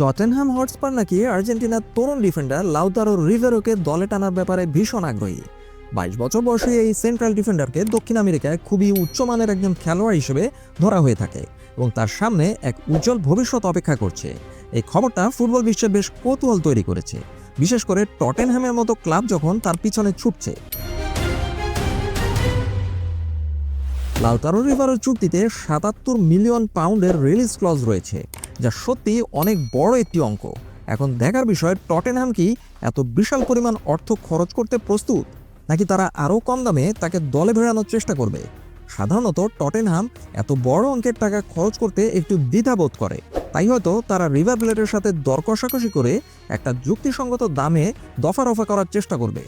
Tottenham Hotspur নাকি আর্জেন্টিনার তরুণ defender Lautaro রিভেরোকে দলে টানার ব্যাপারে ভীষণ আগ্রহী। বাইশ বছর বয়সী এই সেন্ট্রাল ডিফেন্ডারকে দক্ষিণ আমেরিকায় খুবই উচ্চমানের একজন খেলোয়াড় হিসেবে ধরা হয়ে থাকে এবং তার সামনে এক উজ্জ্বল ভবিষ্যৎ অপেক্ষা করছে। এই খবরটা ফুটবল বিশ্বে বেশ কৌতূহল তৈরি করেছে, বিশেষ করে টটেনহ্যামের মতো ক্লাব যখন তার পিছনে ছুটছে। লাউতারো রিভারের চুক্তিতে সাতাত্তর মিলিয়ন পাউন্ডের রিলিজ ক্লজ রয়েছে। যা সত্যি অনেক বড় একটি অঙ্ক। এখন দেখার বিষয়, টটেনহাম কি এত বিশাল পরিমাণ অর্থ খরচ করতে প্রস্তুত? নাকি তারা আরও কম দামে তাকে দলে ভেড়ানোর চেষ্টা করবে? সাধারণত টটেনহাম এত বড় অঙ্কের টাকা খরচ করতে একটু দ্বিধাবোধ করে। তাই হয়তো তারা রিভার প্লেটের সাথে দর কষাকষি করে একটা যুক্তিসঙ্গত দামে দফা রফা করার চেষ্টা করবে।